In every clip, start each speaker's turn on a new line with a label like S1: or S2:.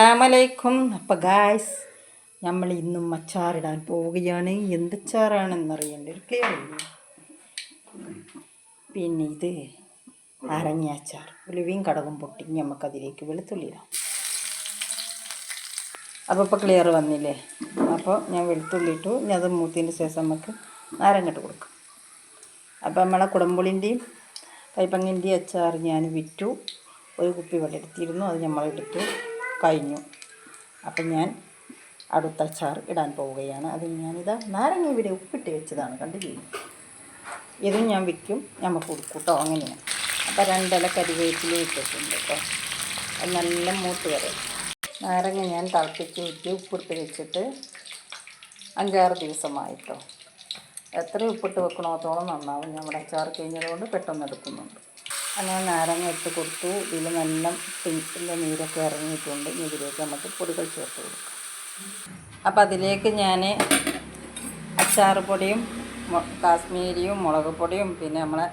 S1: അസ്സലാമലൈക്കും. അപ്പം ഗായ്സ് നമ്മൾ ഇന്നും അച്ചാറിടാൻ പോവുകയാണ്. എന്ത് അച്ചാറാണെന്നറിയണ്ട ഒരു ക്ലിയർ പിന്നെ ഇത് അരഞ്ഞ അച്ചാർ. ഉലുവയും കടകും പൊട്ടി. നമുക്കതിലേക്ക് വെളുത്തുള്ളിയിടാം അപ്പോൾ ഇപ്പോൾ ക്ലിയർ വന്നില്ലേ? അപ്പോൾ ഞാൻ വെളുത്തുള്ളി ഇട്ടു. ഇനി അത് മൂത്തിന്റെ ശേഷം നമുക്ക് നാരങ്ങട്ട് കൊടുക്കാം. അപ്പോൾ നമ്മളെ കുടമ്പുളിന്റെയും കൈപ്പങ്ങിന്റെയും അച്ചാർ ഞാൻ വിറ്റു. ഒരു കുപ്പി വെള്ളം എടുത്തിരുന്നു അത് നമ്മളെടുത്തു കഴിഞ്ഞു. അപ്പം ഞാൻ അടുത്ത അച്ചാർ ഇടാൻ പോവുകയാണ്. അത് ഞാനിതാ നാരങ്ങ ഇവിടെ ഉപ്പിട്ട് വെച്ചതാണ്. കണ്ടില്ലേ? ഇതും ഞാൻ വിൽക്കും നമുക്ക് കൊടുക്കൂട്ടോ കേട്ടോ അങ്ങനെയാണ് അപ്പം രണ്ടില കരിവേപ്പില ഇട്ടിട്ടുണ്ട് കേട്ടോ. അത് നല്ല മൂത്ത് വരെ. നാരങ്ങ ഞാൻ തിളപ്പിച്ച് ഊറ്റി ഉപ്പിട്ട് വെച്ചിട്ട് അഞ്ചാറ് ദിവസമായിട്ടോ. എത്ര ഉപ്പിട്ട് വെക്കണോത്തോളം നന്നാവും. നമ്മുടെ അച്ചാർ കഴിഞ്ഞതുകൊണ്ട് പെട്ടെന്ന് എടുക്കുന്നുണ്ട്. അങ്ങനെ നാരങ്ങ ഇട്ട് കൊടുത്തു. ഇതിൽ നല്ല പിങ്കിന്റെ നീരൊക്കെ ഇറങ്ങിയിട്ടുണ്ട്. ഇനി ഇതിലേക്ക് നമുക്ക് പൊടികൾ ചേർത്ത് കൊടുക്കാം. അപ്പോൾ അതിലേക്ക് ഞാൻ അച്ചാറ് പൊടിയും കാശ്മീരിയും മുളക് പൊടിയും പിന്നെ നമ്മളെ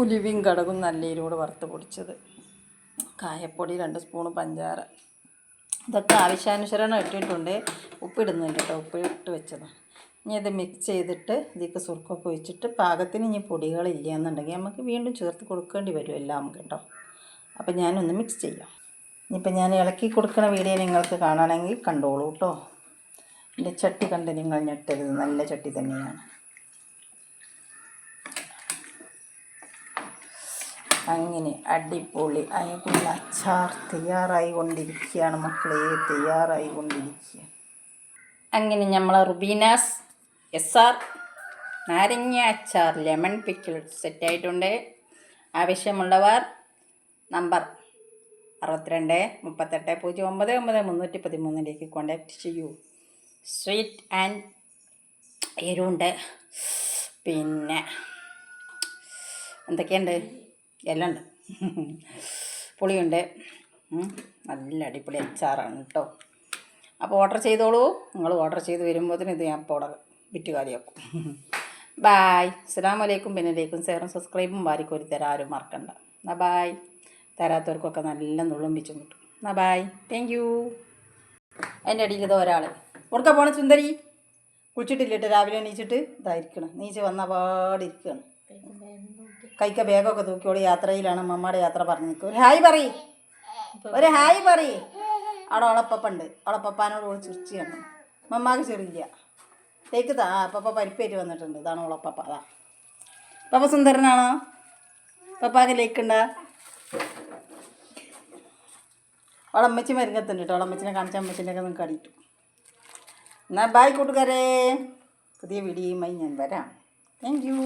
S1: ഉലുവയും കടകും നല്ലീരും കൂടെ വറുത്ത് പൊടിച്ചത്. കായപ്പൊടി രണ്ട് സ്പൂണ് പഞ്ചാര. ഇതൊക്കെ ആവശ്യാനുസരണം ഇട്ടിട്ടുണ്ട്. ഉപ്പിടുന്നുണ്ട് കേട്ടോ. ഉപ്പിട്ട് വെച്ചതാണ്. ഇനി ഇത് മിക്സ് ചെയ്തിട്ട് ഇതിലേക്ക് സുർക്കൊക്കെ ഒഴിച്ചിട്ട് പാകത്തിന് ഇനി പൊടികളില്ല എന്നുണ്ടെങ്കിൽ നമുക്ക് വീണ്ടും ചേർത്ത് കൊടുക്കേണ്ടി വരും എല്ലാം കേട്ടോ. അപ്പം ഞാനൊന്ന് മിക്സ് ചെയ്യാം. ഇനിയിപ്പോൾ ഞാൻ ഇളക്കി കൊടുക്കുന്ന വീഡിയോ നിങ്ങൾക്ക് കാണണമെങ്കിൽ കണ്ടോളൂ കേട്ടോ. എന്റെ ചട്ടി കണ്ട് നിങ്ങൾ ഞെട്ടരുത്. നല്ല ചട്ടി തന്നെയാണ്. അങ്ങനെ അടിപൊളി അതിനുള്ള അച്ചാർ തയ്യാറായി കൊണ്ടിരിക്കുകയാണ് മക്കളെ. തയ്യാറായി കൊണ്ടിരിക്കുക അങ്ങനെ നമ്മളെ റുബീനാസ് എസ് ആർ നാരങ്ങ അച്ചാർ ലെമൺ പിക്കിൾ സെറ്റായിട്ടുണ്ട് ആവശ്യമുള്ളവർ നമ്പർ അറുപത്തിരണ്ട് മുപ്പത്തെട്ട് പൂജ്യം ഒമ്പത് ഒമ്പത് മുന്നൂറ്റി പതിമൂന്നിലേക്ക് കോൺടാക്റ്റ് ചെയ്യൂ. സ്വീറ്റ് ആൻഡ് എരുണ്ട് പിന്നെ എന്തൊക്കെയുണ്ട്? എല്ലാം ഉണ്ട്. പുളിയുണ്ട്. നല്ല അടിപൊളി അച്ചാറാണ് കേട്ടോ അപ്പോൾ ഓർഡർ ചെയ്തോളൂ. നിങ്ങൾ ഓർഡർ ചെയ്ത് വരുമ്പോഴത്തേന് ഇത് ഞാൻ ഇപ്പോൾ അവിടെ വിറ്റ് കാര്യമാക്കും ബായ് അസ്സാം വലൈക്കും പിന്നെ ലൈക്കും ഷെയറും സബ്സ്ക്രൈബും വാരിക്കോരി തരാം ആരും മറക്കണ്ട. എന്നാ ബായ് തരാത്തവർക്കൊക്കെ നല്ല നുള്ളും വിച്ചും കിട്ടും. എന്നാ ബായ് താങ്ക് യു അതിന്റെ അടിയിൽ ഇത് ഒരാൾ ഉറക്ക പോണ സുന്ദരി. കുളിച്ചിട്ടില്ലിട്ട് രാവിലെ എണീച്ചിട്ട് ഇതായിരിക്കണം നീച്ച് വന്ന പാടിരിക്കുകയാണ് കൈക്ക ബാഗൊക്കെ തൂക്കിയോളി യാത്രയിലാണ് മമ്മയുടെ യാത്ര പറഞ്ഞു നിൽക്കും ഒരു ഹായ് പറയ്. ഒരു ഹായ് പറയ്. അവിടെ ഉളപ്പപ്പുണ്ട് ഉളപ്പപ്പാനോട് ഓൾ ചിരിച്ചാണ് മമ്മാക്ക് ചെറിയില്ല തേക്ക് താ. പപ്പ പരിപ്പേറ്റ് വന്നിട്ടുണ്ട്. ഇതാണ് ഉളപ്പപ്പ അതാ. പപ്പ സുന്ദരനാണോ? പപ്പാക്ക് ലേക്കുണ്ട? അവളമ്മച്ചി മരുങ്ങത്തുണ്ട് കേട്ടോ. അവളമ്മച്ചിനെ കാണിച്ച അമ്മച്ചിന്റെ ഒക്കെ നിങ്ങൾക്ക് അടിയിട്ടു. എന്നാൽ ബായ് കൂട്ടുകാരെ. പുതിയ വീഡിയോയുമായി ഞാൻ വരാം. Thank you